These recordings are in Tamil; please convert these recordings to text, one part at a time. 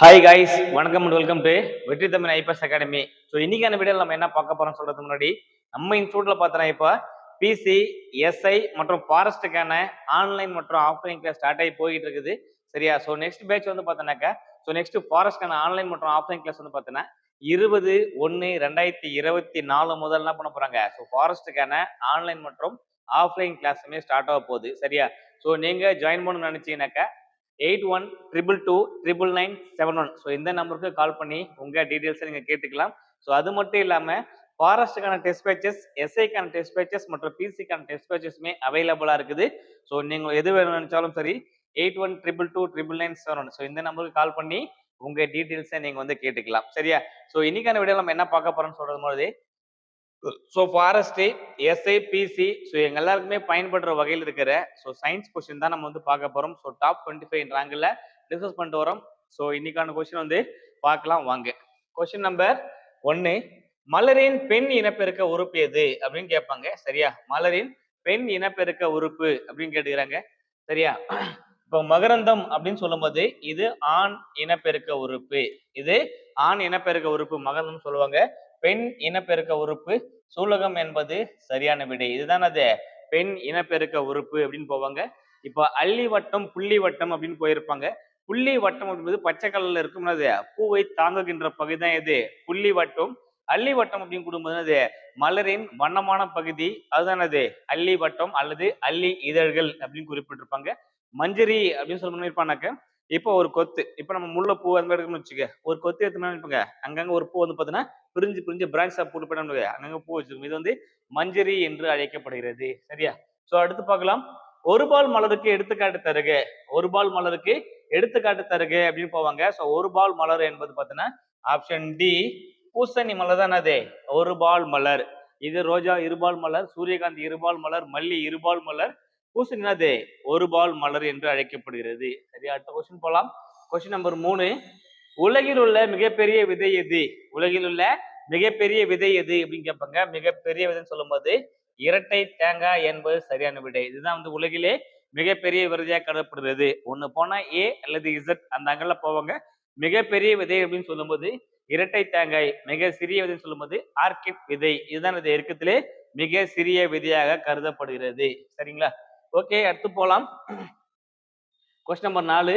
ஹாய் காய்ஸ் வணக்கம் and welcome to Vetri Tamil IPS academy so இன்னைக்கான வீடியோ நம்ம என்ன பார்க்க போறோம் சொல்றதுக்கு முன்னாடி நம்ம இன்ஸ்டியூட்ல பார்த்தோன்னா இப்போ பிசி எஸ்ஐ மற்றும் ஃபாரஸ்ட்டுக்கான ஆன்லைன் மற்றும் ஆஃப்லைன் கிளாஸ் ஸ்டார்ட் ஆகி போயிட்டு இருக்குது. சரியா? ஸோ நெக்ஸ்ட் பேட்ச் வந்து பார்த்தோன்னாக்கா ஸோ நெக்ஸ்ட் ஃபாரஸ்ட்டுக்கான ஆன்லைன் மற்றும் ஆஃப்லைன் கிளாஸ் வந்து பார்த்தோன்னா இருபது ஒன்று ரெண்டாயிரத்தி இருபத்தி நாலு முதல் என்ன பண்ண போறாங்க? ஸோ ஃபாரஸ்ட்டுக்கான ஆன்லைன் மற்றும் ஆஃப்லைன் கிளாஸுமே ஸ்டார்ட் ஆக போகுது. சரியா? ஸோ நீங்கள் ஜாயின் பண்ணணும்னு நினச்சிங்கனாக்கா eight one triple two triple nine seven one so இந்த நம்பருக்கு கால் பண்ணி உங்கள் டீட்டெயில்ஸை நீங்கள் கேட்டுக்கலாம். ஸோ அது மட்டும் இல்லாமல் ஃபாரஸ்ட்டுக்கான டெஸ்ட் பேச்சஸ் எஸ்ஐக்கான டெஸ்ட் பேச்சஸ் மற்றும் பிசிக்கான டெஸ்ட் பேச்சஸுமே அவைலபிளாக இருக்குது. ஸோ நீங்கள் எது வேணும் நினச்சாலும் சரி eight one triple two triple nine seven one so இந்த நம்பருக்கு கால் பண்ணி உங்கள் டீட்டெயில்ஸை நீங்கள் வந்து கேட்டுக்கலாம். சரியா? ஸோ இன்னைக்கான வீடியோ நம்ம என்ன பார்க்க போகிறோம்னு சொல்கிறது போது so forest SI PC so எங்க எல்லாருக்குமே பயன்படுற வகையில் இருக்கிற ஸோ சயின்ஸ் கொஸ்டின் தான் நம்ம வந்து பார்க்க போறோம். ஸோ டாப் டுவெண்ட்டி ஃபைவ் ரேங்கில் டிஸ்கஸ் பண்ணிட்டு வரோம். ஸோ இன்னைக்கான கொஸ்டின் வந்து பார்க்கலாம் வாங்க. கொஸ்டின் நம்பர் ஒன்று மலரின் பெண் இனப்பெருக்க உறுப்பு எது? அப்படின்னு கேட்பாங்க. சரியா? மலரின் பெண் இனப்பெருக்க உறுப்பு அப்படின்னு கேட்டுக்கிறாங்க. சரியா? இப்போ மகரந்தம் அப்படின்னு சொல்லும்போது இது ஆண் இனப்பெருக்க உறுப்பு. இது ஆண் இனப்பெருக்க உறுப்பு மகரந்தம் சொல்லுவாங்க. பெண் இனப்பெருக்க உறுப்பு சூலகம் என்பது சரியான விடை. இதுதான் அது. பெண் இனப்பெருக்க உறுப்பு அப்படின்னு போவாங்க. இப்போ அள்ளி வட்டம் புள்ளி வட்டம் அப்படின்னு போயிருப்பாங்க. புள்ளி வட்டம் என்பது பச்சை கலர்ல இருக்கும். அது பூவை தாங்குகின்ற பகுதி தான் இது. புள்ளி வட்டம் அள்ளி வட்டம் அப்படின்னு கூடும்போது அது மலரின் வண்ணமான பகுதி. அதுதான் அது. அள்ளி வட்டம் அல்லது அள்ளி இதழ்கள் அப்படின்னு குறிப்பிட்டிருப்பாங்க. மஞ்சரி அப்படின்னு சொல்லி பண்ணிருப்பானாக்க இப்போ ஒரு கொத்து. இப்போ நம்ம முல்லை பூ அந்த மாதிரி எடுக்கணும்னு வச்சுக்க. ஒரு கொத்து எடுத்து இருப்பாங்க அங்கங்க ஒரு பூ வந்து பார்த்தீங்கன்னா பிரிஞ்சு பிரிஞ்சு பிரான்ச்சா போட்டு போயிட்டு அங்கங்க பூ வச்சிருக்கும். இது வந்து மஞ்சரி என்று அழைக்கப்படுகிறது. சரியா? ஸோ அடுத்து பார்க்கலாம். ஒரு பால் மலருக்கு எடுத்துக்காட்டு தருக. ஒரு பால் மலருக்கு எடுத்துக்காட்டு தருக அப்படின்னு போவாங்க. ஸோ ஒரு பால் மலர் என்பது பார்த்தீங்கன்னா ஆப்ஷன் டி பூசணி மலர் தான் அது? ஒரு பால் மலர். இது ரோஜா இருபால் மலர் சூரியகாந்தி இருபால் மலர் மல்லி இருபால் மலர் பூசணி என்னது? ஒரு பால் மலர் என்று அழைக்கப்படுகிறது. சரியா? அடுத்த கொஸ்டின் போலாம். கொஸ்டின் நம்பர் மூணு. உலகில் உள்ள மிகப்பெரிய விதை எது? உலகில் உள்ள மிகப்பெரிய விதை எது? அப்படின்னு கேட்பாங்க. மிகப்பெரிய விதைன்னு சொல்லும்போது இரட்டை தேங்காய் என்பது சரியான விடை. இதுதான் வந்து உலகிலே மிகப்பெரிய விதையாக கருதப்படுகிறது. ஒன்று போனால் ஏ அல்லது இசட் அந்த அங்கெல்லாம் போவாங்க. மிகப்பெரிய விதை அப்படின்னு சொல்லும்போது இரட்டை தேங்காய் மிக சிறிய விதைன்னு சொல்லும்போது ஆர்கிட் விதை. இதுதான் இது இருக்கத்திலே மிக சிறிய விதையாக கருதப்படுகிறது. சரிங்களா? ஓகே அடுத்து போலாம். கொஸ்டின் நம்பர் நாலு.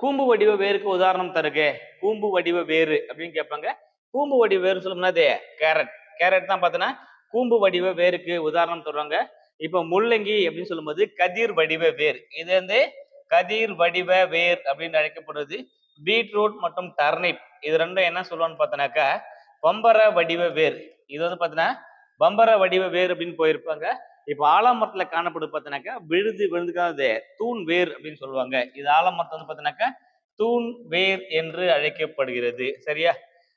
கூம்பு வடிவ வேருக்கு உதாரணம் தருக. கூம்பு வடிவ வேறு அப்படின்னு கேட்பாங்க. கூம்பு வடிவ வேறு சொல்லணும்னா அது கேரட். கேரட் தான் பார்த்தோன்னா கூம்பு வடிவ வேருக்கு உதாரணம் தருவாங்க. இப்போ முள்ளங்கி அப்படின்னு சொல்லும்போது கதிர் வடிவ வேர். இது வந்து கதிர் வடிவ வேர் அப்படின்னு அழைக்கப்படுவது பீட்ரூட் மற்றும் டர்னிப். இது ரெண்டும் என்ன சொல்லுவான்னு பார்த்தோன்னாக்கா பம்பர வடிவ வேர். இது வந்து பார்த்தீங்கன்னா பம்பர வடிவ வேர் அப்படின்னு போயிருப்பாங்க. இப்போ ஆலமரத்துல காணப்படுது பார்த்தீங்கன்னாக்கா விழுது விழுந்துக்காது தூண் வேர் அப்படின்னு சொல்லுவாங்க. இது ஆலமரத்தை வந்து பார்த்தீங்கன்னாக்கா தூண் வேர் என்று அழைக்கப்படுகிறது. சரியா?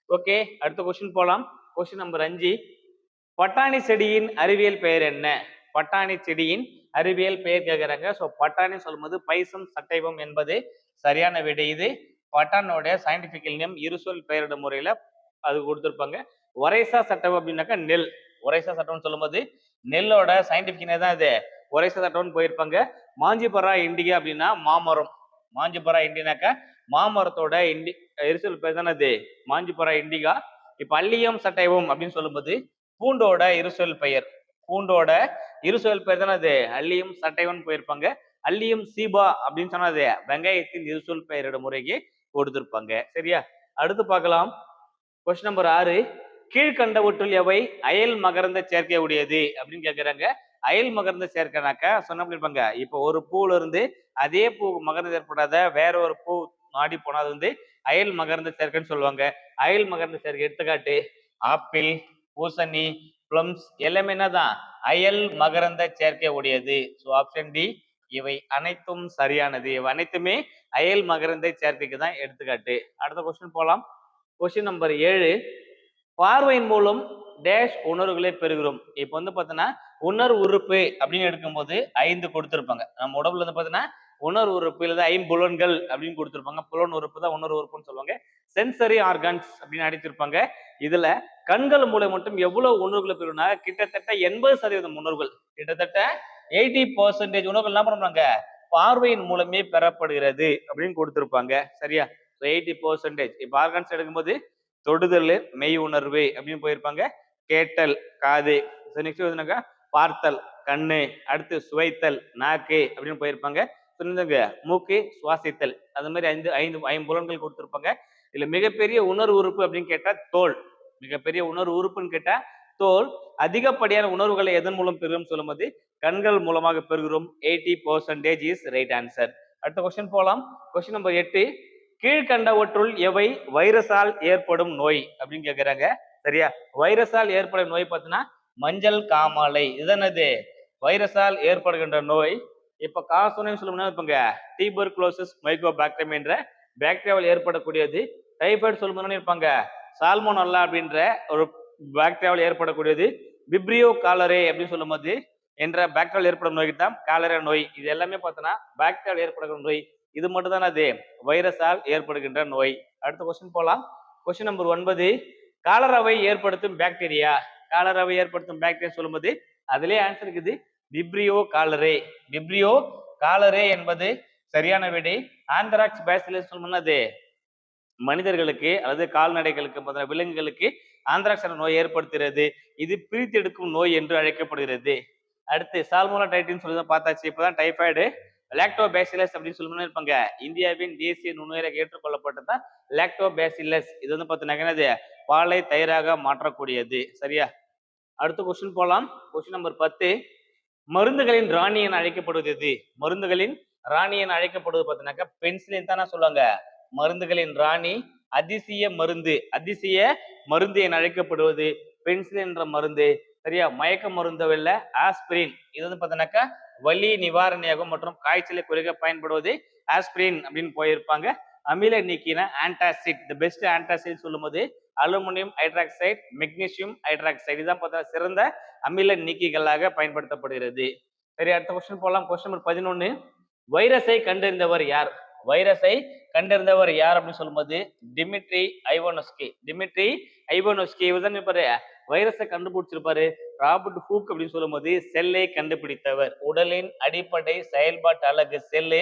ஓகே அடுத்த கொஸ்டின் போலாம். கொஸ்டின் நம்பர் அஞ்சு. பட்டாணி செடியின் அறிவியல் பெயர் என்ன? பட்டாணி செடியின் அறிவியல் பெயர் கேட்குறாங்க ஸோ பட்டாணி சொல்லும்போது பைசம் சட்டைவம் என்பது சரியான விடை இது. பட்டானோடைய சயின்டிஃபிக்கல் நேம் இருசொல் பெயரிடும் முறையில் அது கொடுத்துருப்பாங்க. ஒரைசா சட்டம் அப்படின்னாக்கா நெல். ஒரைசா சட்டம்னு சொல்லும்போது நெல்லோட சயின்டிபிக் தான் இது. ஒரைசா சட்டம்னு போயிருப்பாங்க. மாஞ்சிபரா இண்டிகா அப்படின்னா மாமரம். மாஞ்சிபரா இண்டினாக்கா மாமரத்தோட இண்டி எரிசல் பேர் தானே அது? மாஞ்சிபரா இண்டிகா. இப்ப அல்லியம் சட்டைவம் அப்படின்னு சொல்லும்போது பூண்டோட இருசொல் பெயர். பூண்டோட இருசொல் பெயர் தானே அது? அல்லியம் சட்டைவன் போயிருப்பாங்க. அல்லியம் சீபா அப்படின்னு சொன்னது வெங்காயத்தின் இருசொல் பெயரிட முறைக்கு கொடுத்திருப்பாங்க. சரியா? அடுத்து பார்க்கலாம். கொஸ்டின் நம்பர் ஆறு. கீழ்கண்டவற்றுள் எவை? அயல் மகரந்த சேர்க்கை உடையது அப்படின்னு கேட்கிறாங்க அயல் மகர்ந்த சேர்க்கைனாக்கா சொன்ன பண்ணிருப்பாங்க இப்போ ஒரு பூல இருந்து அதே பூ மகர்ந்து ஏற்படாத வேற ஒரு பூ நாடி போனா அது வந்து அயல் மகர்ந்த சேர்க்கைன்னு சொல்லுவாங்க. அயல் மகர்ந்த சேர்க்கை எடுத்துக்காட்டு ஆப்பிள் பூசணி பிளம்ஸ் எல்லாமே என்னதான்? அயல் மகரந்த சேர்க்கை உடையது ஸோ ஆப்ஷன் டி இவை அனைத்தும் சரியானது. இவை அனைத்துமே அயல் மகரந்த சேர்க்கைக்கு தான் எடுத்துக்காட்டு. அடுத்த கொஸ்டின் போகலாம் கொஸ்டின் நம்பர் ஏழு பார்வையின் மூலம் டேஷ் உணர்வுகளை பெறுகிறோம். இப்போ வந்து பார்த்தோன்னா உணர் உறுப்பு அப்படின்னு எடுக்கும்போது ஐந்து கொடுத்துருப்பாங்க. நம்ம உடம்புல வந்து பார்த்தீங்கன்னா உணர் உறுப்பு இல்லை ஐம்புலன்கள் அப்படின்னு கொடுத்துருப்பாங்க. புலன் உறுப்பு தான் உணர்வு உறுப்புன்னு சொல்லுவாங்க. சென்சரி ஆர்கன்ஸ் அப்படின்னு அடிச்சிருப்பாங்க இதுல கண்கள் மூலம் மட்டும் எவ்வளவு உணர்வுகளை பெறுனா கிட்டத்தட்ட எண்பது சதவீதம் உணர்வுகள். கிட்டத்தட்ட எயிட்டி பர்சன்டேஜ் உணர்வுகள் என்ன பண்ணுறாங்க பார்வையின் மூலமே பெறப்படுகிறது அப்படின்னு கொடுத்துருப்பாங்க. சரியா? எயிட்டி பர்சன்டேஜ் இப்போ ஆர்கன்ஸ் எடுக்கும்போது தொடுதல் மெய் உணர்வு அப்படின்னு போயிருப்பாங்க. கேட்டல் காது. ஸோ நெக்ஸ்ட் வந்துனாக்கா பார்த்தல் கண்ணு. அடுத்து சுவைத்தல் நாக்கு அப்படின்னு போயிருப்பாங்க. சொன்னதுங்க மூக்கு சுவாசித்தல். அது மாதிரி ஐந்து ஐந்து ஐம்புலன்கள் கொடுத்துருப்பாங்க. இதுல மிகப்பெரிய உணர்வு உறுப்பு அப்படின்னு கேட்டா தோல். மிகப்பெரிய உணர்வு உறுப்புன்னு கேட்டா தோல். அதிகப்படியான உணர்வுகளை எதன் மூலம் பெறுகிறோம் சொல்லும்போது கண்கள் மூலமாக பெறுகிறோம். Eighty percentage is right answer அடுத்த கொஸ்டின் போகலாம் கொஸ்டின் நம்பர் எட்டு. கீழ்கண்டவற்றுள் எவை? வைரஸால் ஏற்படும் நோய் அப்படின்னு கேக்குறாங்க. சரியா? வைரஸால் ஏற்படும் நோய் பார்த்தீங்கன்னா மஞ்சள் காமாலை. இதனது வைரஸால் ஏற்படுகின்ற நோய். இப்ப காசோன்னு சொல்லணும்னா இப்பங்க டீபர்குலோசிஸ் மைக்ரோபாக்டீரியம் என்ற பாக்டீரியாவில் ஏற்படக்கூடியது. டைபாய்டு சொல்லணும்னு இருப்பாங்க சால்மோனல்லா அப்படின்ற ஒரு பாக்டீரியாவில் ஏற்படக்கூடியது. பிப்ரியோ காலரே அப்படின்னு சொல்லும்போது என்ற பாக்டீரியாவில் ஏற்படும் நோய்க்கு தான் காலரா நோய். இது எல்லாமே பார்த்தோன்னா பாக்டீரியாவில் ஏற்படுகிற நோய். இது மட்டும் தான் அது? வைரஸால் ஏற்படுகின்ற நோய். அடுத்த கொஸ்டின் போகலாம் கொஸ்டின் நம்பர் ஒன்பது. காலராவை ஏற்படுத்தும் பாக்டீரியா காலராவை ஏற்படுத்தும் பாக்டீரியா சொல்லும்போது அதிலே ஆன்சர் இருக்குது. விப்ரியோ காலரே விப்ரியோ காலரே என்பது சரியான விடை. ஆந்திராக்ஸ் பேசிலஸ் சொல்லும்போது மனிதர்களுக்கு அல்லது கால்நடைகளுக்கு விலங்குகளுக்கு ஆந்திராக்ஸ் நோய் ஏற்படுத்துகிறது. இது பிரித்தெடுக்கும் நோய் என்று அழைக்கப்படுகிறது. அடுத்து சால்மோனா டைட்டின்னு சொல்லி தான் பார்த்தாச்சு. இப்போதான் டைஃபாய்டு லாக்டோபேசிலஸ் அப்படின்னு சொல்லி இருப்பாங்க. இந்தியாவின் தேசிய நுண்ணுயிராக ஏற்றுக்கொள்ளப்பட்டதான் லாக்டோபேசிலஸ் இது வந்து பார்த்தீங்கன்னா என்னது? பாலை தயிராக மாற்றக்கூடியது. சரியா? அடுத்த கொஸ்டின் போகலாம் கொஸ்டின் நம்பர் பத்து. மருந்துகளின் ராணி என அழைக்கப்படுவது எது? மருந்துகளின் ராணி என அழைக்கப்படுவது பார்த்தீங்கன்னாக்கா பென்சிலின் தானே சொல்லுவாங்க. மருந்துகளின் ராணி அதிசய மருந்து. அதிசய மருந்து என அழைக்கப்படுவது. பென்சில் என்ற மருந்து. சரியா? மயக்க மருந்து இல்ல ஆஸ்பிரின் இது வந்து பார்த்தீங்கன்னாக்கா வலி நிவாரணியாகும் மற்றும் காய்ச்சலை குறைக்க பயன்படுவது ஆஸ்பிரின் அப்படின்னு போயிருப்பாங்க. அமில நீக்கின ஆன்டாசிட் த பெஸ்ட் ஆன்டாசிட் சொல்லும்போது அலுமினியம் ஹைட்ராக்சைடு மெக்னீசியம் ஹைட்ராக்சைடு இதுதான் பார்த்தா சிறந்த அமில நீக்கிகளாக பயன்படுத்தப்படுகிறது. சரி அடுத்த கொஸ்டின் போகலாம் கொஸ்டின் நம்பர் பதினொன்று வைரஸை கண்டறிந்தவர் யார்? வைரஸை கண்டறிந்தவர் யார் அப்படின்னு சொல்லும்போது டிமிட்ரி ஐவோனோஸ்கி. டிமிட்ரி ஐவோனோஸ்கி இவர். தான் வைரஸை கண்டுபிடிச்சிருப்பாரு. ராபர்ட் ஹூக் அப்படின்னு சொல்லும்போது செல்லை கண்டுபிடித்தவர். உடலின் அடிப்படை செயல்பாட்டு அழகு செல்லு.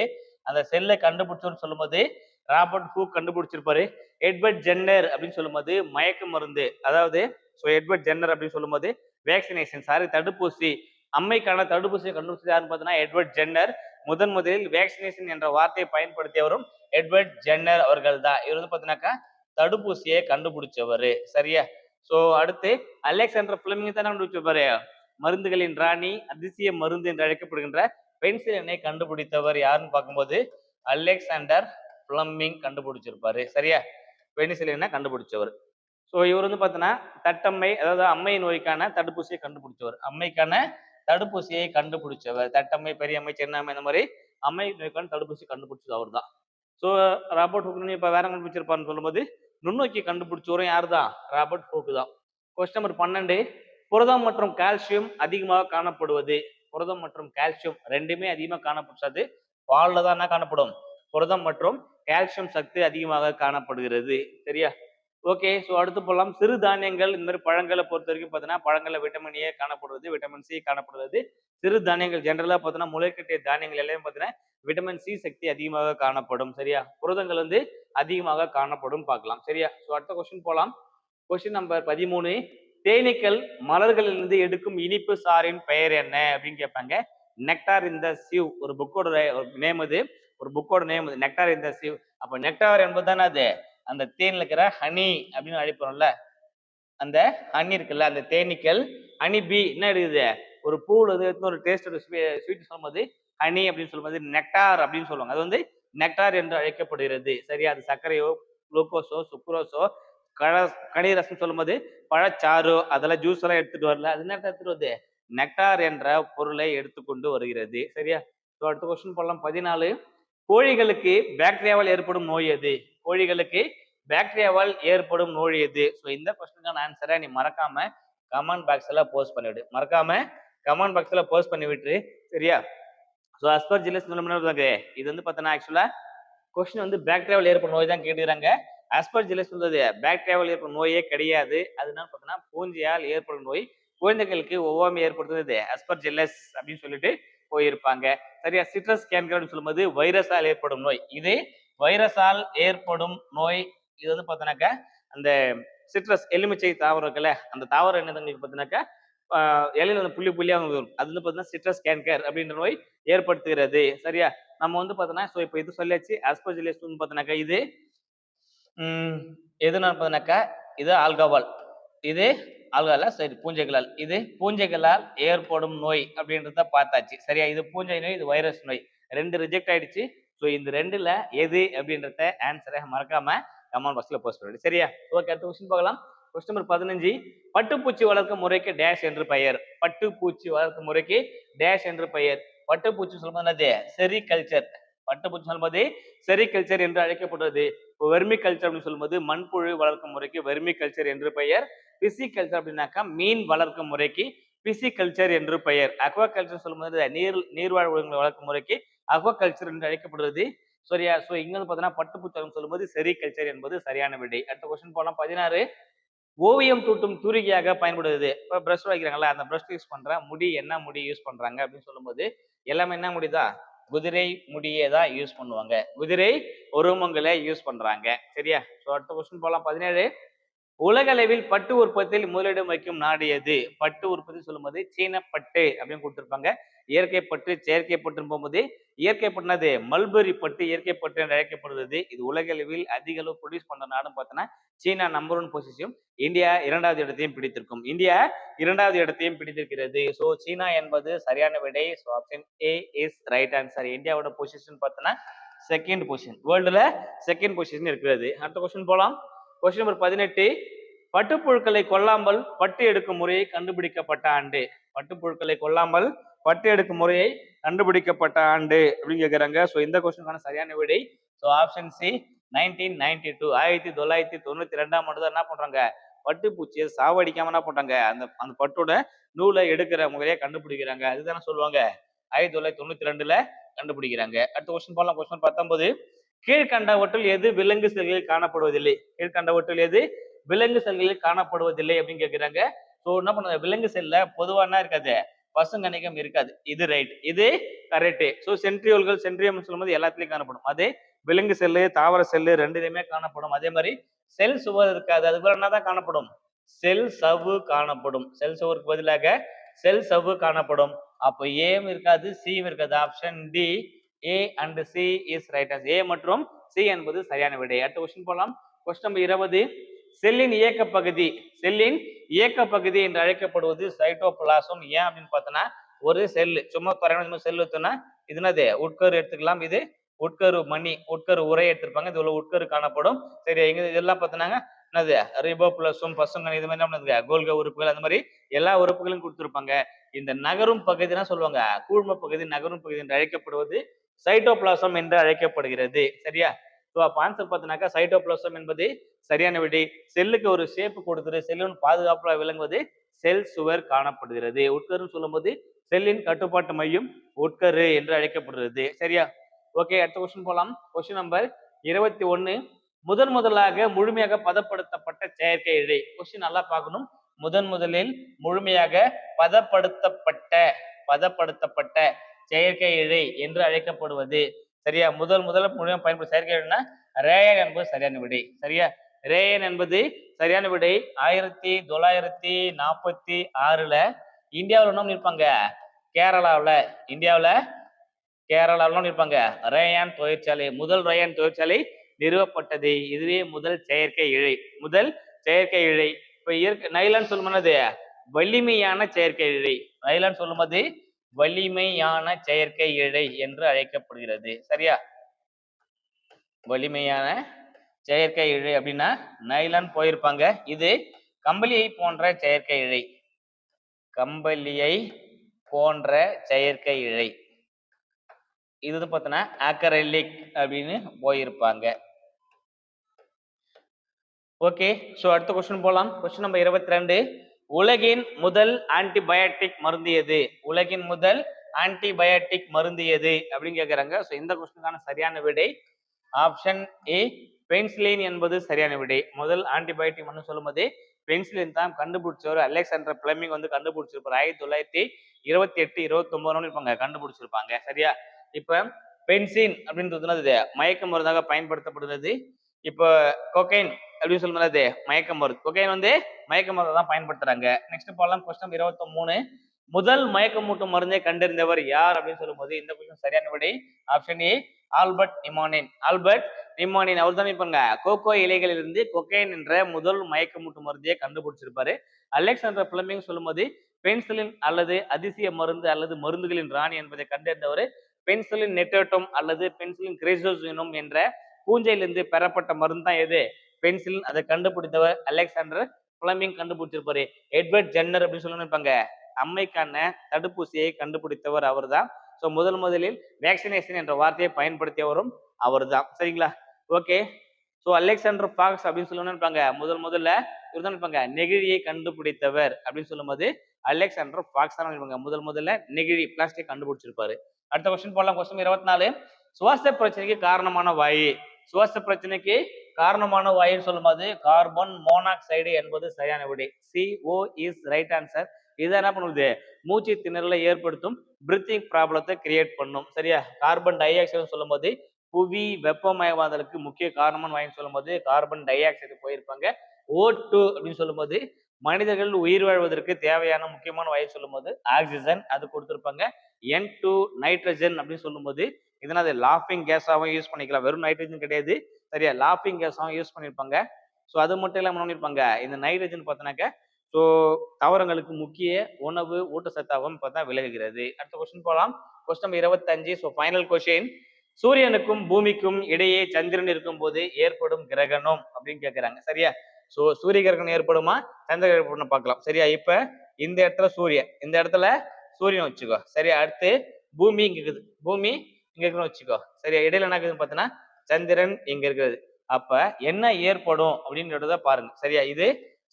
அந்த செல்லை கண்டுபிடிச்சோன்னு சொல்லும்போது ராபர்ட் ஹூக் கண்டுபிடிச்சிருப்பாரு. எட்வர்ட் ஜென்னர் அப்படின்னு சொல்லும்போது மயக்க மருந்து. அதாவது ஸோ எட்வர்ட் ஜென்னர் அப்படின்னு சொல்லும்போது வேக்சினேஷன் சாரி தடுப்பூசி. அம்மைக்கான தடுப்பூசியை கண்டுபிடிச்சது யாருன்னு பார்த்தீங்கன்னா எட்வர்ட் ஜென்னர். முதன் முதலில் வேக்சினேஷன் என்ற வார்த்தையை பயன்படுத்தியவரும் எட்வர்ட் ஜென்னர் அவர்கள் தான் இவர் வந்து பார்த்தீங்கன்னாக்கா தடுப்பூசியை கண்டுபிடிச்சவர். சரியா? ஸோ அடுத்து அலெக்சாண்டர் பிளமிங் தான் கண்டுபிடிச்சிருப்பாரு மருந்துகளின் ராணி அதிசய மருந்து என்று அழைக்கப்படுகின்ற பென்சிலினை கண்டுபிடித்தவர் யாருன்னு பார்க்கும்போது அலெக்சாண்டர் பிளம்பிங் கண்டுபிடிச்சிருப்பாரு. சரியா? பெனிசிலினை கண்டுபிடிச்சவர். ஸோ இவர் வந்து பார்த்தோன்னா தட்டம்மை அதாவது அம்மை நோய்க்கான தடுப்பூசியை கண்டுபிடிச்சவர். அம்மைக்கான தடுப்பூசியை கண்டுபிடிச்சவர். தட்டம்மை பெரியம்மை சின்னம்மை இந்த மாதிரி அம்மை நோய்க்கான தடுப்பூசி கண்டுபிடிச்சது அவர் தான் ஸோ ராபர்ட் ஹுக்னி இப்போ வேற கண்டுபிடிச்சிருப்பாருன்னு சொல்லும்போது நுண்ணோக்கி கண்டுபிடிச்சவரும் யார் தான் ராபர்ட் ஃபோக்கு தான். கொஸ்டின் நம்பர் பன்னெண்டு. புரதம் மற்றும் கால்சியம் அதிகமாக காணப்படுவது. புரதம் மற்றும் கால்சியம் ரெண்டுமே அதிகமாக காணப்படுறது பாலில் தான் என்ன காணப்படும்? புரதம் மற்றும் கால்சியம் சக்தி அதிகமாக காணப்படுகிறது. சரியா? ஓகே ஸோ அடுத்து போகலாம் சிறு தானியங்கள் இந்த மாதிரி பழங்களை பொறுத்த வரைக்கும் பார்த்தீங்கன்னா பழங்களில் விட்டமின் ஏ காணப்படுவது விட்டமின் சி காணப்படுவது. சிறு தானியங்கள் ஜென்ரலாக பார்த்தோன்னா முளைக்கட்டிய தானியங்கள் எல்லாமே பார்த்தீங்கன்னா விட்டமின் சி சக்தி அதிகமாக காணப்படும். சரியா? புரதங்கள் வந்து அதிகமாக காணப்படும் பார்க்கலாம். சரியா? ஸோ அடுத்த கொஸ்டின் போகலாம் கொஸ்டின் நம்பர் பதிமூணு. தேனீக்கள் மலர்களிலிருந்து எடுக்கும் இனிப்பு சாரின் பெயர் என்ன? அப்படின்னு கேட்பாங்க. நெக்டார் இந்த சிவ் ஒரு புக்கோட நேம் இது. ஒரு புக்கோட நேம் இது. நெக்டார் இந்த சிவ் அப்ப நெக்டார் என்பது தானே அது? அந்த தேன்ல இருக்கிற ஹனி அப்படின்னு அழைப்போம்ல அந்த ஹனி இருக்குல்ல அந்த தேனீக்கள். ஹனி பி என்ன எடுக்குது ஒரு பூவில் வந்து ஒரு டேஸ்ட் ஸ்வீட் சொல்லும்போது ஹனி அப்படின்னு சொல்லும்போது நெக்டார் அப்படின்னு சொல்லுவாங்க. அது வந்து நெக்டார் என்று அழைக்கப்படுகிறது. சரியா? அது சர்க்கரையோ குளுக்கோஸோ சுக்ரோஸோ கழ கனிரசம் சொல்லும்போது பழச்சாறு அதெல்லாம் ஜூஸ் எல்லாம் எடுத்துட்டு வரல. அது என்ன எடுத்துட்டு வருது? நெக்டார் என்ற பொருளை எடுத்துக்கொண்டு வருகிறது. சரியா? ஸோ அடுத்த கொஸ்டின் போடலாம். பதினாலு கோழிகளுக்கு பாக்டீரியாவால் ஏற்படும் நோய் எது? கோழிகளுக்கு பாக்டீரியாவால் ஏற்படும் நோய் எது? ஸோ இந்த கொஸ்டினுக்கான ஆன்சரை நீ மறக்காம கமெண்ட் பாக்ஸ்ல போஸ்ட் பண்ணிவிடு. மறக்காம கமெண்ட் பாக்ஸ்ல போஸ்ட் பண்ணி விட்டுரு சரியா? ஸோ அஸ்பர் ஜில்லஸ் மூலமாக இது வந்து பார்த்தோன்னா ஆக்சுவலாக கொஸ்டின் வந்து பாக்டீரியாவில் ஏற்படும் நோய் தான் கேட்டுக்கிறாங்க. அஸ்பர் ஜில்லஸ் சொல்றது பாக்டீரியாவில் ஏற்படும் நோயே கிடையாது. அதுனா பார்த்தோன்னா பூஞ்சியால் ஏற்படும் நோய். குழந்தைகளுக்கு ஒவ்வாமை ஏற்படுத்துறது அஸ்பர் ஜில்லஸ் அப்படின்னு சொல்லிட்டு போயிருப்பாங்க. சரியா? சிட்ரஸ் கேன்கர் சொல்லும்போது வைரஸால் ஏற்படும் நோய். இது வைரஸால் ஏற்படும் நோய். இது வந்து பார்த்தோன்னாக்கா அந்த சிட்ரஸ் எலுமிச்சை தாவரம் இருக்குல்ல அந்த தாவரம் என்னதுங்களுக்கு பார்த்தீங்கன்னாக்கா இலையில வந்து புள்ளி புள்ளியாக வரும். அது வந்து பார்த்தீங்கன்னா சிட்ரஸ் கேன்கர் அப்படின்ற நோய் ஏற்படுத்துகிறது. சரியா? நம்ம வந்து பார்த்தோன்னா ஸோ இப்போ இது சொல்லியாச்சு. அஸ்பஜிலியஸ் வந்து பார்த்தோன்னாக்கா இது எதுனா எதுன்னு பார்த்தோன்னாக்கா இது ஆல்கஹால் இது ஆல்கஹால சரி பூஞ்சைகளால். இது பூஞ்சைகளால் ஏற்படும் நோய் அப்படின்றத பார்த்தாச்சு. சரியா? இது பூஞ்சை நோய் இது வைரஸ் நோய். ரெண்டு ரிஜெக்ட் ஆயிடுச்சு. ஸோ இந்த ரெண்டுல எது அப்படின்றத ஆன்சரை மறக்காம கமெண்ட் பாக்ஸ்ல போஸ்ட் பண்ணிடு. சரியா? ஓகே அடுத்த கொஸ்டின் பார்க்கலாம். கொஸ்டின் நம்பர் பதினஞ்சு பட்டுப்பூச்சி வளர்க்கும் முறைக்கு டேஷ் என்று பெயர். பட்டுப்பூச்சி வளர்க்கும் முறைக்கு டேஷ் என்று பெயர். பட்டுப்பூச்சி சொல்லும்போது என்னது? செரிகல்ச்சர். பட்டுப்பூச்சி சொல்லும்போது செரிகல்ச்சர் என்று அழைக்கப்படுறது. இப்போ வெர்மி கல்ச்சர் அப்படின்னு சொல்லும்போது மண்புழு வளர்க்கும் முறைக்கு வெர்மி கல்ச்சர் என்று பெயர். பிசிகல்ச்சர் அப்படின்னாக்கா மீன் வளர்க்கும் முறைக்கு பிசிகல்ச்சர் என்று பெயர். அக்வாகல்ச்சர் சொல்லும்போது நீர் நீர்வாழ் உலகங்களை வளர்க்கும் முறைக்கு அக்வாகல்ச்சர் என்று அழைக்கப்படுறது சரியா? ஸோ இங்க வந்து பார்த்தீங்கன்னா பட்டுப்பூச்சலம் சொல்லும்போது செரிகல்ச்சர் என்பது சரியான விடை. அடுத்த கொஸ்டின் போனால் பதினாறு ஓவியம் தூட்டும் தூரிகையாக பயன்படுது. இப்போ ப்ரஷ் வைக்கிறாங்கல்ல அந்த ப்ரஷ் யூஸ் பண்ற முடி என்ன முடி யூஸ் பண்றாங்க அப்படின்னு சொல்லும்போது எல்லாமே என்ன முடிதா குதிரை முடியே தான் யூஸ் பண்ணுவாங்க. குதிரை உருவங்களை யூஸ் பண்றாங்க. சரியா? ஸோ அடுத்த கொஸ்டின் போகலாம் பதினேழு. உலக அளவில் பட்டு உற்பத்தியில் முதலிடம் வைக்கும் நாடு எது? பட்டு உற்பத்தி சொல்லும்போது சீன பட்டு அப்படின்னு கொடுத்துருப்பாங்க. இயற்கை பட்டு செயற்கை பட்டுன்னு போகும்போது இயற்கை பட்டுனது மல்பெரி பட்டு இயற்கை பட்டு என்று அழைக்கப்படுகிறது. இது உலக அளவில் அதிக அளவு ப்ரொடியூஸ் பண்ற நாடுன்னு பார்த்தோன்னா சீனா நம்பர் ஒன் பொசிஷன் இந்தியா இரண்டாவது இடத்தையும் பிடித்திருக்கும். இந்தியா இரண்டாவது இடத்தையும் பிடித்திருக்கிறது. ஸோ சீனா என்பது சரியான விடை. So option A is right answer இந்தியாவோட பொசிஷன் பார்த்தோன்னா செகண்ட் பொசிஷன் வேர்ல்டுல செகண்ட் பொசிஷன் இருக்கிறது. அடுத்த கொஸ்டின் போலாம். கொஸ்டின் நம்பர் பதினெட்டு. பட்டுப்புழுக்களை கொல்லாமல் பட்டு எடுக்கும் முறையை கண்டுபிடிக்கப்பட்ட ஆண்டு. பட்டுப்புழுக்களை கொல்லாமல் பட்டு எடுக்கும் முறையை கண்டுபிடிக்கப்பட்ட ஆண்டு அப்படின்னு கேட்குறாங்க ஸோ இந்த கொஸ்டினுக்கான சரியான விடை. So option C nineteen ninety two ஆயிரத்தி தொள்ளாயிரத்தி தொண்ணூத்தி ரெண்டாம் ஆண்டு தான் என்ன பண்றாங்க? பட்டுப்பூச்சியை சாவடிக்காம என்ன பண்றாங்க? அந்த அந்த பட்டோட நூலை எடுக்கிற முறையை கண்டுபிடிக்கிறாங்க. அதுதானே சொல்லுவாங்க. ஆயிரத்தி தொள்ளாயிரத்தி தொண்ணூத்தி ரெண்டுல கண்டுபிடிக்கிறாங்க. அடுத்த கொஸ்டின் போலாம் கொஸ்டின் பத்தொன்பது. கீழ்கண்டவற்றில் எது விலங்கு செல்களில் காணப்படுவதில்லை? கீழ்கண்டவற்றில் எது விலங்கு செல்களில் காணப்படுவதில்லை அப்படின்னு கேட்கிறாங்க ஸோ என்ன பண்ணுங்க விலங்கு செல்ல பொதுவானா என்ன இருக்காது? பசுங்கணிகம் இருக்காது. இது ரைட் இது கரெக்டு ஸோ சென்ட்ரியோல்கள் சென்ட்ரியம் சொல்லும்போது எல்லாத்துலயும் காணப்படும். அதே விலங்கு செல்லு தாவர செல்லு ரெண்டுலையுமே காணப்படும். அதே மாதிரி செல் சுவர் இருக்காது. அதுக்கு என்னதான் காணப்படும்? செல் சவ்வு காணப்படும். செல் சுவருக்கு பதிலாக செல் சவ்வு காணப்படும். அப்போ ஏம் இருக்காது சியும் இருக்காது. Option D A and C is right A மற்றும் சி என்பது சரியான விடை. அடுத்த கொஸ்டின் போகலாம் கொஸ்டின் நம்பர் இருபது. செல்லின் இயக்க பகுதி. செல்லின் இயக்க பகுதி என்று அழைக்கப்படுவது சைட்டோபிளாசம் ஏன் அப்படின்னு பார்த்தோன்னா ஒரு செல்லு சும்மா குறைவான செல் எடுத்தோம்னா இது என்னது? உட்கரு எடுத்துக்கலாம். இது உட்கரு மணி உட்கரு உரை எடுத்திருப்பாங்க. இதுல உட்கரு காணப்படும். சரி எங்க இதெல்லாம் பார்த்தோன்னாங்க என்னது? ரிபோப்ளஸும் பசுங்கன் இது மாதிரி என்ன கோல்க உறுப்புகள் அந்த மாதிரி எல்லா உறுப்புகளும் கொடுத்துருப்பாங்க. இந்த நகரும் பகுதினா சொல்லுவாங்க கூழ்ம பகுதி நகரும் பகுதி என்று அழைக்கப்படுவது சைட்டோபிளாசம் என்று அழைக்கப்படுகிறது. சரியா? ஸோ அப்போ ஆன்சர் பார்த்தீங்கன்னாக்கா சைட்டோபிளாசம் என்பது சரியான விடை. செல்லுக்கு ஒரு ஷேப்பு கொடுத்துரு செல்லுன்னு பாதுகாப்பாக விளங்குவது செல் சுவர் காணப்படுகிறது. உட்கருன்னு சொல்லும்போது செல்லின் கட்டுப்பாட்டு மையம் உட்கரு என்று அழைக்கப்படுகிறது. சரியா? ஓகே அடுத்த கொஸ்டின் போகலாம் கொஸ்டின் நம்பர் இருபத்தி ஒன்று முதன் முதலாக முழுமையாக பதப்படுத்தப்பட்ட செயற்கை இழை. கொஸ்டின் நல்லா பார்க்கணும். முதன் முதலில் முழுமையாக பதப்படுத்தப்பட்ட பதப்படுத்தப்பட்ட செயற்கை இழை என்று அழைக்கப்படுவது. சரியா? முதல் முதல்ல முழுமையாக பயன்படும் செயற்கை இழைன்னா ரேயன் என்பது சரியான விடை. சரியா? ரேயன் என்பது சரியான விடை ஆயிரத்தி தொள்ளாயிரத்தி நாற்பத்தி ஆறுல இந்தியாவில் என்ன இருப்பாங்க கேரளாவில் இந்தியாவில் கேரளாவிலும் இருப்பாங்க ரேயான் தொழிற்சாலை முதல் ரேயான் தொழிற்சாலை நிறுவப்பட்டது. இதுவே முதல் செயற்கை இழை முதல் செயற்கை இழை இப்ப இயற்கை நைலான் சொல்லும்போது வலிமையான செயற்கை இழை நைலான் சொல்லும்போது வலிமையான செயற்கை இழை என்று அழைக்கப்படுகிறது. சரியா? வலிமையான செயற்கை இழை அப்படின்னா நைலான் போயிருப்பாங்க. இது கம்பளியை போன்ற செயற்கை இழை கம்பளியை போன்ற செயற்கை இழை இது பார்த்தோன்னா அக்கரலிக் அப்படின்னு போயிருப்பாங்க. ஓகே ஸோ அடுத்த கொஸ்டின் போகலாம் கொஸ்டின் நம்பர் இருபத்தி ரெண்டு. உலகின் முதல் ஆன்டிபயோட்டிக் மருந்து எது? உலகின் முதல் ஆன்டிபயோட்டிக் மருந்து எது? அப்படின்னு கேட்குறாங்க ஸோ இந்த கொஸ்டினுக்கான சரியான விடை ஆப்ஷன் ஏ பென்சிலின் என்பது சரியான விடை. முதல் ஆன்டிபயோட்டிக் மருந்து சொல்லும்போது பென்சிலின் தான் கண்டுபிடிச்சவர் அலெக்சாண்டர் பிளமிங் வந்து கண்டுபிடிச்சிருப்பார். ஆயிரத்தி தொள்ளாயிரத்தி இருபத்தி எட்டு இருபத்தி ஒன்பது இருப்பாங்க கண்டுபிடிச்சிருப்பாங்க. சரியா? இப்ப பென்சின் அப்படின்றது சொன்னது மயக்க மருந்தாக பயன்படுத்தப்படுகிறது. இப்போ கொக்கைன் அப்படின்னு சொல்லும்போது மயக்க மருந்து கொக்கைன் வந்து மயக்க மருந்து தான் பயன்படுத்துறாங்க. நெக்ஸ்ட் போகலாம் கொஸ்டின் இருபத்தி மூணு முதல் மயக்கமூட்டும் மருந்தை கண்டறிந்தவர் யார் அப்படின்னு சொல்லும்போது இந்த கொஸ்டின் சரியான விடை ஆப்ஷன் ஏ ஆல்பர்ட் நிமானின் ஆல்பர்ட் நிமானின் அவர் தான் இப்பங்க கோகோ இலைகளிலிருந்து கொக்கைன் என்ற முதல் மயக்கமூட்டும் மருந்தையை கண்டுபிடிச்சிருப்பாரு. அலெக்சாண்டர் பிளமிங் சொல்லும்போது பென்சிலின் அல்லது அதிசய மருந்து அல்லது மருந்துகளின் ராணி என்பதை கண்டறிந்தவர் பென்சிலின் நெட்டோட்டம் அல்லது பென்சிலின் கிரேசோசினம் என்ற பூஞ்சையிலிருந்து பெறப்பட்ட மருந்து தான் எது? பென்சிலின் அதை கண்டுபிடித்தவர் அலெக்சாண்டர் பிளமிங் கண்டுபிடிச்சிருப்பாரு. எட்வர்ட் ஜென்னர் அப்படின்னு சொல்லணும் இருப்பாங்க. அம்மைக்கான தடுப்பூசியை கண்டுபிடித்தவர் அவர்தான். ஸோ முதல் முதலில் வேக்சினேஷன் என்ற வார்த்தையை பயன்படுத்தியவரும் அவர் தான் சரிங்களா? ஓகே ஸோ அலெக்சாண்டர் ஃபாக்ஸ் அப்படின்னு சொல்லி இருப்பாங்க. முதல் முதல்ல இவர் தான் இருப்பாங்க. நெகிழியை கண்டுபிடித்தவர் அப்படின்னு சொல்லும்போது அலெக்சாண்டர் ஃபாக்ஸ் தான் இருப்பாங்க. முதல் முதல்ல நெகிழி பிளாஸ்டிக் கண்டுபிடிச்சிருப்பாரு. அடுத்த கொஸ்டின் போடலாம். கொஸ்டின் இருபத்தி நாலு. சுவாச பிரச்சனைக்கு காரணமான வாயு. சுவாச பிரச்சனைக்கு காரணமான வாயுன்னு சொல்லும்போது கார்பன் மோனாக்சைடு என்பது சரியான விடை. CO is right answer. இது என்ன பண்ணுது? மூச்சு திணறலை ஏற்படுத்தும் பிரீத்திங் ப்ராப்ளத்தை கிரியேட் பண்ணும். சரியா? கார்பன் டை ஆக்சைடுன்னு சொல்லும்போது புவி வெப்பமயமாதலுக்கு முக்கிய காரணமான வாயுன்னு சொல்லும்போது கார்பன் டை ஆக்சைடு போயிருப்பாங்க. ஓ டூ அப்படின்னு சொல்லும்போது மனிதர்கள் உயிர் வாழ்வதற்கு தேவையான முக்கியமான வாயு சொல்லும்போது ஆக்சிஜன் அது கொடுத்துருப்பாங்க. என் டூ நைட்ரஜன் அப்படின்னு சொல்லும்போது இதனால் அது லாஃபிங் கேஸாகவும் யூஸ் பண்ணிக்கலாம். வெறும் நைட்ரஜன் கிடையாது. சரியா? லாஃபிங் கேஸாகவும் யூஸ் பண்ணியிருப்பாங்க ஸோ அது மட்டும் இல்லாமல் பண்ணியிருப்பாங்க இந்த நைட்ரஜன் பார்த்தோன்னாக்க ஸோ தாவரங்களுக்கு முக்கிய உணவு ஊட்டச்சத்தாகவும் பார்த்தா விலகுகிறது அடுத்த கொஸ்டின் போகலாம் கொஸ்டின் இருபத்தஞ்சு. ஸோ ஃபைனல் கொஸ்டின் சூரியனுக்கும் பூமிக்கும் இடையே சந்திரன் இருக்கும்போது ஏற்படும் கிரகணம் அப்படின்னு கேட்குறாங்க சரியா? ஸோ சூரிய கிரகணம் ஏற்படுமா? சந்திர கிரகணம் பார்க்கலாம். சரியா? இப்போ இந்த இடத்துல சூரியன் இந்த இடத்துல சூரியன் வச்சுக்கோ. சரியா? அடுத்து பூமி இங்க இருக்குது. பூமி இங்க இருக்குன்னு வச்சுக்கோ. சரியா? இடையில என்ன இருக்குதுன்னு பார்த்தீங்கன்னா சந்திரன் இங்க இருக்கிறது. அப்ப என்ன ஏற்படும் அப்படின்றத பாருங்க. சரியா? இது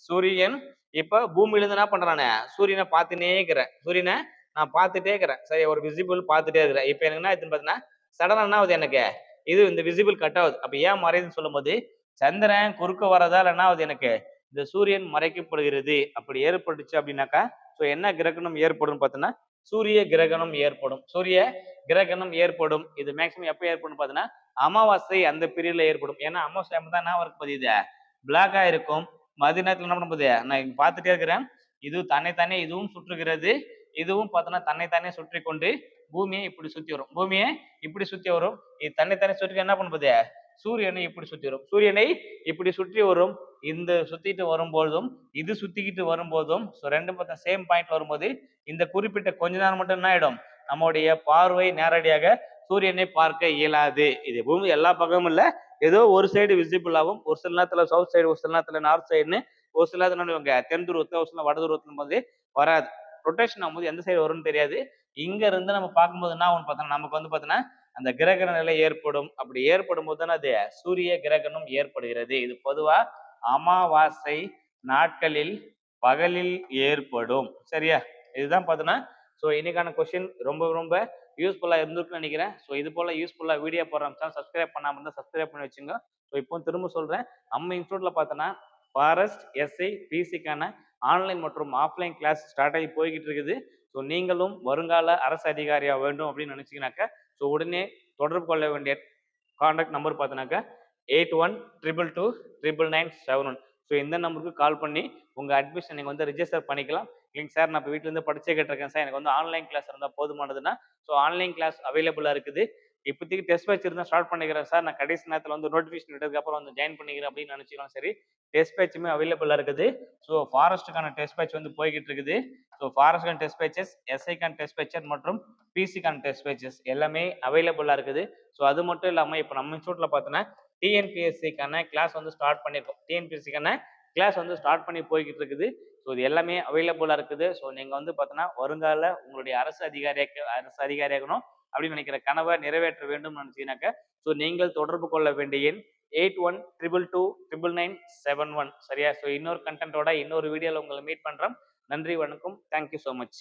சூரியன். இப்ப பூமியில இருந்து என்ன பண்றானே சூரியனை பார்த்துட்டே இருக்கிறேன். சூரியனை நான் பார்த்துட்டே இருக்கிறேன். சரி ஒரு விசிபிள் பார்த்துட்டே இருக்கிறேன். இப்போ எனக்கு என்ன ஆகுதுன்னு பார்த்தீங்கன்னா சடனா என்ன ஆகுது எனக்கு? இது இந்த விசிபிள் கட் ஆகுது. அப்ப ஏன் மறையுதுன்னு சொல்லும்போது சந்திரன் குறுக்க வரதால என்ன ஆகுது எனக்கு? இந்த சூரியன் மறைக்கப்படுகிறது. அப்படி ஏற்பட்டுச்சு அப்படின்னாக்கா ஸோ என்ன கிரகணம் ஏற்படும் பார்த்தீங்கன்னா சூரிய கிரகணம் ஏற்படும். சூரிய கிரகணம் ஏற்படும். இது மேக்சிமம் எப்போ ஏற்படும் பார்த்தீங்கன்னா அமாவாசை அந்த பீரியட்ல ஏற்படும். ஏன்னா அமாவாசை டைம் தான் என்ன ஒர்க் பதியுது பிளாக்காக இருக்கும். மதிய நேரத்தில் என்ன பண்ண பண்ணும்போது நான் பார்த்துட்டே இருக்கிறேன். இது தன்னைத்தானே இதுவும் சுற்றுகிறது. இதுவும் பார்த்தோன்னா தன்னைத்தானே சுற்றி கொண்டு பூமியை இப்படி சுற்றி வரும். பூமியை இப்படி சுற்றி வரும். இது தன்னைத்தானே சுற்றி என்ன பண்ணும்போது சூரியனை இப்படி சுற்றி வரும். சூரியனை இப்படி சுற்றி வரும். இந்த சுத்திட்டு வரும்போதும் இது சுத்திக்கிட்டு வரும்போதும் ஸோ ரெண்டும் பார்த்தா சேம் பாயிண்ட் வரும்போது இந்த குறிப்பிட்ட கொஞ்ச நேரம் மட்டும் என்ன ஆயிடும்? நம்முடைய பார்வை நேரடியாக சூரியனை பார்க்க இயலாது. இது பூமி எல்லா பக்கமும் இல்லை. ஏதோ ஒரு சைடு விசிபிள் ஆகும். ஒரு சில நேரத்தில் சவுத் சைடு ஒரு சில நேரத்தில் நார்த் சைடுன்னு ஒரு சில நேரத்தில் இவங்க தென் துருவத்தில் ஒரு சில வட துருவத்துல போது வராது. ரொட்டேஷன் ஆகும்போது எந்த சைடு வரும்னு தெரியாது. இங்க இருந்து நம்ம பார்க்கும்போது என்ன ஒன்று பார்த்தோம்னா நமக்கு வந்து பார்த்தோன்னா அந்த கிரகண நிலை ஏற்படும். அப்படி ஏற்படும் போது தானே அது சூரிய கிரகணம் ஏற்படுகிறது. இது பொதுவா அமாவாசை நாட்களில் பகலில் ஏற்படும். சரியா? இதுதான் பார்த்தோன்னா ஸோ இன்னைக்கான கொஸ்டின் ரொம்ப ரொம்ப யூஸ்ஃபுல்லாக இருந்திருக்குன்னு நினைக்கிறேன். ஸோ இது போல் யூஸ்ஃபுல்லாக வீடியோ போடுறோம் சேனல் சப்ஸ்கிரைப் பண்ணாமல் இருந்தால் சப்ஸ்கிரைப் பண்ணி வச்சுங்க. ஸோ இப்போ திரும்ப சொல்கிறேன் நம்ம இன்ஸ்டியூட்டில் பார்த்தோன்னா ஃபாரஸ்ட் எஸ்ஐ பிசிக்கான ஆன்லைன் மற்றும் ஆஃப்லைன் கிளாஸ் ஸ்டார்ட் ஆகி போய்கிட்டு இருக்குது. ஸோ நீங்களும் வருங்கால அரசு அதிகாரியாக வேண்டும் அப்படின்னு நினச்சிங்கனாக்கா ஸோ உடனே தொடர்பு கொள்ள வேண்டிய contact number பார்த்தோன்னாக்கா eight one triple two triple nine seven one so இந்த நம்பருக்கு கால் பண்ணி உங்கள் அட்மிஷன் நீங்கள் வந்து ரிஜிஸ்டர் பண்ணிக்கலாம். இல்லைங்க சார் நான் இப்போ வீட்டிலேருந்து படிச்சே கேட்டிருக்கேன் சார் எனக்கு வந்து ஆன்லைன் கிளாஸ் இருந்தால் போதுமானதுன்னா ஸோ ஆன்லைன் கிளாஸ் அவைலபிளாக இருக்குது. இப்போதைக்கு டெஸ்ட் பேட்ச் இருந்தால் ஸ்டார்ட் பண்ணிக்கிறேன் சார் நான் கடைசி நேரத்தில் வந்து நோட்டிஃபிகேஷன் விட்டதுக்கப்புறம் வந்து ஜாயின் பண்ணிக்கிறேன் அப்படின்னு நினச்சிக்கலாம் சரி. டெஸ்ட் பேட்சுமே அவைலபிளாக இருக்குது. ஸோ ஃபாரஸ்ட்டுக்கான டெஸ்ட் பேட்ச் வந்து போய்கிட்டு இருக்குது. ஸோ ஃபாரஸ்ட்கான டெஸ்ட் பேச்சஸ் எஸ்ஐக்கான டெஸ்ட் பேச்சர் மற்றும் பிசிக்கான டெஸ்ட் பேச்சஸ் எல்லாமே அவைலபிளாக இருக்குது. ஸோ அது மட்டும் இல்லாமல் இப்போ நம்ம இன்ஸ்டியூட்டில் பார்த்தோன்னா டிஎன்பிஎஸ்சிக்கான கிளாஸ் வந்து ஸ்டார்ட் பண்ணியிருக்கோம் டிஎன்பிஎஸ்சிக்கான கிளாஸ் வந்து ஸ்டார்ட் பண்ணி போய்கிட்டு இருக்குது ஸோ இது எல்லாமே அவைலபிளாக இருக்குது. ஸோ நீங்கள் வந்து பார்த்தோன்னா வருங்கால உங்களுடைய அரசு அதிகாரியாக அரசு அதிகாரியாகணும் அப்படின்னு நினைக்கிற கனவை நிறைவேற்ற வேண்டும் நினைச்சீங்கன்னாக்க ஸோ நீங்கள் தொடர்பு கொள்ள வேண்டிய எண் eight one triple two triple nine seven one. சரியா? ஸோ இன்னொரு கண்டென்ட்டோட இன்னொரு வீடியோவில் உங்களை மீட் பண்ணுறோம் நன்றி வணக்கம். Thank you so much